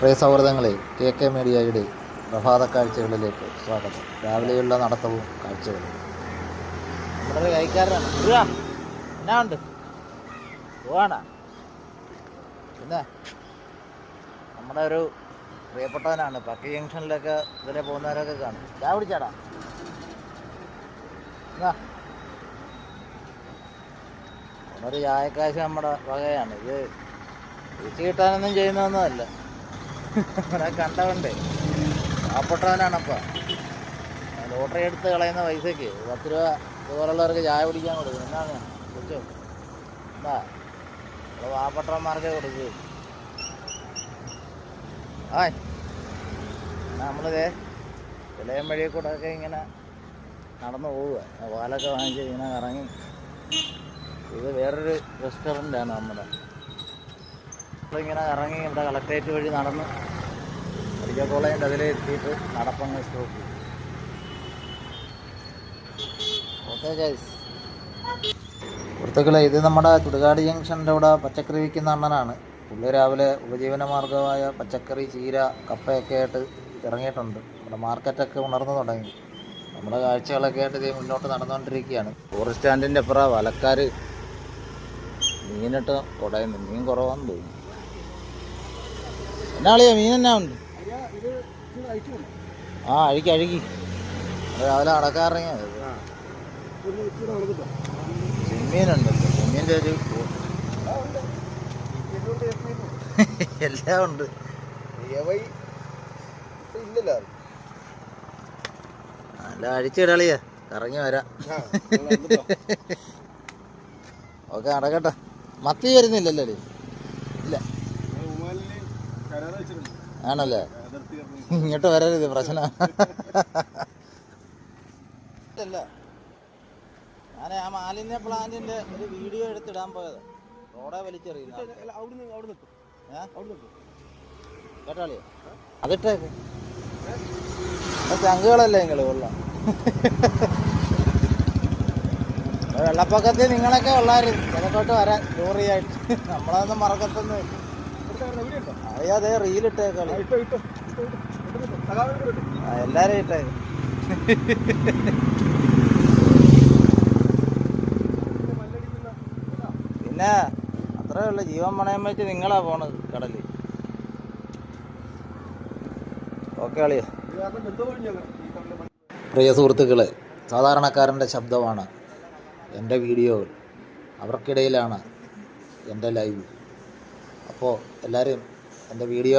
പ്രിയ സൗഹൃദങ്ങളെ K K മീഡിയയുടെ പ്രഭാത കാഴ്ചകളിലേക്ക് സ്വാഗതം. രാവിലെയുള്ള നടത്തവും കാഴ്ചകളും. നമ്മുടെ കൈക്കാരനാണ്. എന്നാ ഉണ്ട്? പോവാണാ? പിന്നെ നമ്മുടെ ഒരു പ്രിയപ്പെട്ടവനാണ്. പക്കി ജംഗ്ഷനിലൊക്കെ ഇതിലെ പോകുന്നവരൊക്കെ കാണും. ഞാൻ പിടിച്ചാടാ എന്നാ? ഒരു ചായക്കാശ് നമ്മുടെ വകയാണ്. ഇത് കിട്ടാനൊന്നും ചെയ്യുന്നതൊന്നുമല്ല ഇവിടെ കണ്ടവണ്ടേ പാവപ്പെട്ടവനാണപ്പ ലോട്ടറി എടുത്ത് കളയുന്ന പൈസക്ക് പത്ത് രൂപ ഇതുപോലുള്ളവർക്ക് ചായ കുടിക്കാൻ കൊടുക്കും. എന്താണ് കുറിച്ചോ എന്താ? ഇവിടെ വാപ്പട്ടവന്മാർക്കേ കൊടുക്കൂ. ആ നമ്മളിതേ ഇളയം വഴിയെ കൂടെ ഒക്കെ ഇങ്ങനെ നടന്നു പോവുക പാലൊക്കെ വാങ്ങിച്ച് ഇങ്ങനെ ഇറങ്ങി ഇത് വേറൊരു റെസ്റ്റോറന്റാണ് നമ്മുടെ ഇങ്ങനെ ഇറങ്ങി ഇവിടെ കളക്ടറേറ്റ് വഴി നടന്ന് മെഡിക്കൽ കോളേജിന്റെ അതിൽ എത്തിയിട്ട് നടപ്പങ്ങ് സ്റ്റോപ്പ് ഓക്കെ ഗൈസ് സുഹൃത്തുക്കളെ ഇത് നമ്മുടെ ചുടുകാട് ജംഗ്ഷന്റെ അവിടെ പച്ചക്കറി വിൽക്കുന്ന അണ്ണനാണ്. പുള്ളി രാവിലെ ഉപജീവന മാർഗമായ പച്ചക്കറി ചീര കപ്പയൊക്കെ ആയിട്ട് ഇറങ്ങിയിട്ടുണ്ട്. നമ്മുടെ മാർക്കറ്റൊക്കെ ഉണർന്നു തുടങ്ങി. നമ്മുടെ കാഴ്ചകളൊക്കെ ആയിട്ട് ഇത് മുന്നോട്ട് നടന്നുകൊണ്ടിരിക്കുകയാണ്. ടൂറിസ്റ്റ് സ്റ്റാൻഡിന്റെ അപ്പുറം വലക്കാർ മീനിട്ട് കുടയുന്നു. മീൻ കുറവാന്ന് തോന്നുന്നു. എന്നാ കളിയാ മീൻ എന്നാ ഉണ്ട്? ആ അഴുക്കി അഴുക്കി അത് രാവിലെ അടക്കാറിങ്ങിയത് ചെമ്മീനുണ്ടല്ലോ ചെമ്മീന്റെ ഒരു എല്ലാം ഉണ്ട്. നല്ല അഴിച്ചിടളിയാ കറങ്ങി വരാം. ഓക്കെ അടക്കട്ടെ മത്തി വരുന്നില്ലല്ലോ ആണല്ലേ? ഇങ്ങോട്ട് വരരുത് പ്രശ്ന. അല്ല ഞാൻ ആ മാലിന്യ പ്ലാന്റിന്റെ ഒരു വീഡിയോ എടുത്തിടാൻ പോയത്. റോഡെ വലിച്ചെറിയുന്ന? കേട്ടാളിയോ? അതിട്ടേക്ക് അത് ചങ്കുകളല്ലേ നിങ്ങൾ കൊള്ളാം. വെള്ളപ്പൊക്കത്തിൽ നിങ്ങളൊക്കെ ഉള്ളായിരുന്നു കിഴക്കോട്ട് വരാൻ ലോറിയായിട്ട്. നമ്മളതൊന്നും മറക്കത്തൊന്നും അറിയാതെ റീലിട്ടേക്കാളി ആ എല്ലാരും ഇട്ടേ. പിന്നെ അത്രേ ഉള്ളു. ജീവൻ പണയം വെച്ച് നിങ്ങളാ പോണത് കടലിൽ ഓക്കെ കളിയ പ്രിയ സുഹൃത്തുക്കളെ സാധാരണക്കാരന്റെ ശബ്ദമാണ് എന്റെ വീഡിയോകൾ. അവർക്കിടയിലാണ് എന്റെ ലൈവ്. അപ്പോൾ എല്ലാവരും എന്റെ വീഡിയോ